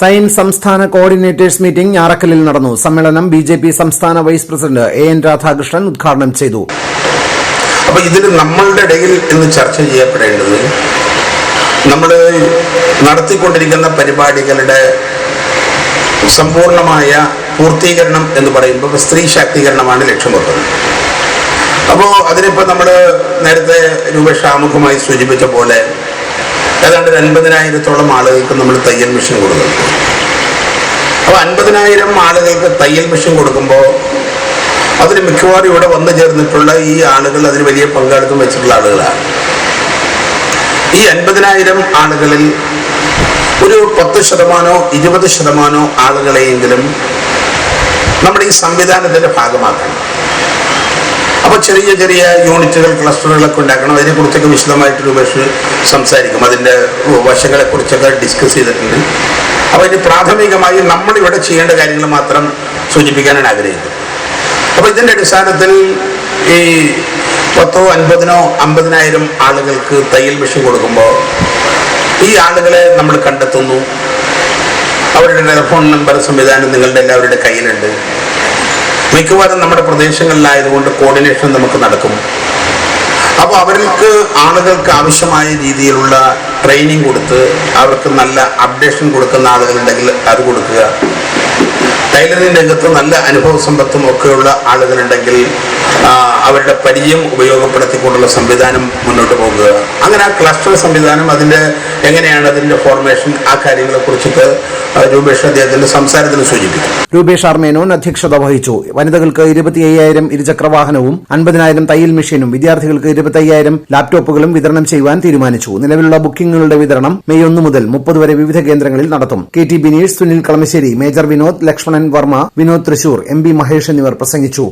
Sign സംസ്ഥാന coordinators meeting ഞാറക്കലിൽ നടന്നു. സമ്മേളനം ബി ജെ പി സംസ്ഥാന vice president A N Radhakrishnan ഉദ്ഘാടനം ചെയ്തു. അപ്പൊ ഇതിൽ നമ്മളുടെ ഇടയിൽ ഇന്ന് ചർച്ച ചെയ്യപ്പെടേണ്ടത് നമ്മൾ നടത്തിക്കൊണ്ടിരിക്കുന്ന പരിപാടികളുടെ സമ്പൂർണമായ പൂർത്തീകരണം എന്ന് പറയുമ്പോൾ സ്ത്രീ ശാക്തീകരണമാണ് ലക്ഷ്യം വെക്കുന്നത്. അപ്പോൾ അതിനിപ്പോൾ നമ്മൾ നേരത്തെ രൂപേഷ് ആമുഖമായി സൂചിപ്പിച്ച പോലെ ഏതാണ്ട് ഒരു അൻപതിനായിരത്തോളം ആളുകൾക്ക് നമ്മൾ തയ്യൽ മെഷീൻ കൊടുക്കുന്നു അപ്പോൾ അൻപതിനായിരം ആളുകൾക്ക് തയ്യൽ മെഷീൻ കൊടുക്കുമ്പോൾ അതിന് മിക്കവാറും ഇവിടെ വന്നു ചേർന്നിട്ടുള്ള ഈ ആളുകൾ അതിന് വലിയ പങ്കാളിത്തം വെച്ചിട്ടുള്ള ആളുകളാണ്. ഈ അൻപതിനായിരം ആളുകളിൽ ഒരു പത്ത് ശതമാനോ ഇരുപത് ശതമാനോ ആളുകളെയെങ്കിലും നമ്മുടെ ഈ സംവിധാനത്തിന്റെ ഭാഗമാക്കണം. അപ്പോൾ ചെറിയ ചെറിയ യൂണിറ്റുകൾ ക്ലസ്റ്ററുകളൊക്കെ ഉണ്ടാക്കണം. അതിനെക്കുറിച്ചൊക്കെ വിശദമായിട്ട് രൂപേഷ് സംസാരിക്കും. അതിന്റെ വശങ്ങളെക്കുറിച്ചൊക്കെ ഡിസ്കസ് ചെയ്തിട്ടുണ്ട്. അപ്പോൾ ഇനി പ്രാഥമികമായി നമ്മളിവിടെ ചെയ്യേണ്ട കാര്യങ്ങൾ മാത്രം സൂചിപ്പിക്കാനാണ് ആഗ്രഹിക്കുന്നത്. അപ്പോൾ ഇതിന്റെ അടിസ്ഥാനത്തിൽ ഈ പത്തോ അൻപതിനോ അമ്പതിനായിരം ആളുകൾക്ക് തയ്യൽ മെഷീൻ കൊടുക്കുമ്പോൾ ഈ ആളുകളെ നമ്മൾ കണ്ടെത്തുന്നു. അവരുടെ ടെലിഫോൺ നമ്പർ സംവിധാനം നിങ്ങളുടെ എല്ലാവരുടെ കയ്യിലുണ്ട്. മിക്കവാറും നമ്മുടെ പ്രദേശങ്ങളിലായതുകൊണ്ട് കോർഡിനേഷൻ നമുക്ക് നടക്കും. അപ്പോൾ അവർക്ക് ആളുകൾക്ക് ആവശ്യമായ രീതിയിലുള്ള ട്രെയിനിങ് കൊടുത്ത് അവർക്ക് നല്ല അപ്ഡേഷൻ കൊടുക്കുന്ന ആളുകളുണ്ടെങ്കിൽ അത് കൊടുക്കുക. ടൈലറിംഗ് രംഗത്ത് നല്ല അനുഭവ സമ്പത്തും ഒക്കെയുള്ള ആളുകളുണ്ടെങ്കിൽ അവരുടെ പരിചയം ഉപയോഗപ്പെടുത്തിക്കൊണ്ടുള്ള സംവിധാനം മുന്നോട്ട് പോകുക. അങ്ങനെ ആ ക്ലസ്റ്റർ സംവിധാനം അതിന്റെ എങ്ങനെയാണ് അതിന്റെ ഫോർമേഷൻ ആ കാര്യങ്ങളെക്കുറിച്ചൊക്കെ കുറിച്ചിട്ട് രൂപേഷ് അദ്ദേഹത്തിന്റെ സംസാരത്തിൽ സൂചിപ്പിക്കും രൂപേഷ് ആർമേനോൻ അധ്യക്ഷത വഹിച്ചു. വനിതകൾക്ക് ഇരുപത്തി അയ്യായിരം ഇരുചക്രവാഹനവും അൻപതിനായിരം തയ്യൽ മെഷീനും വിദ്യാർത്ഥികൾക്ക് ഇരുപത്തയ്യായിരം ലാപ്ടോപ്പുകളും വിതരണം ചെയ്യുവാൻ തീരുമാനിച്ചു. നിലവിലുള്ള ബുക്കിംഗുകളുടെ വിതരണം മെയ് ഒന്ന് മുതൽ മുപ്പത് വരെ വിവിധ കേന്ദ്രങ്ങളിൽ നടത്തും. K T Bineesh Sunil Kalamassery major Vinod Lakshmanan Varma Vinod Thrissur M B Mahesh എന്നിവർ പ്രസംഗിച്ചു.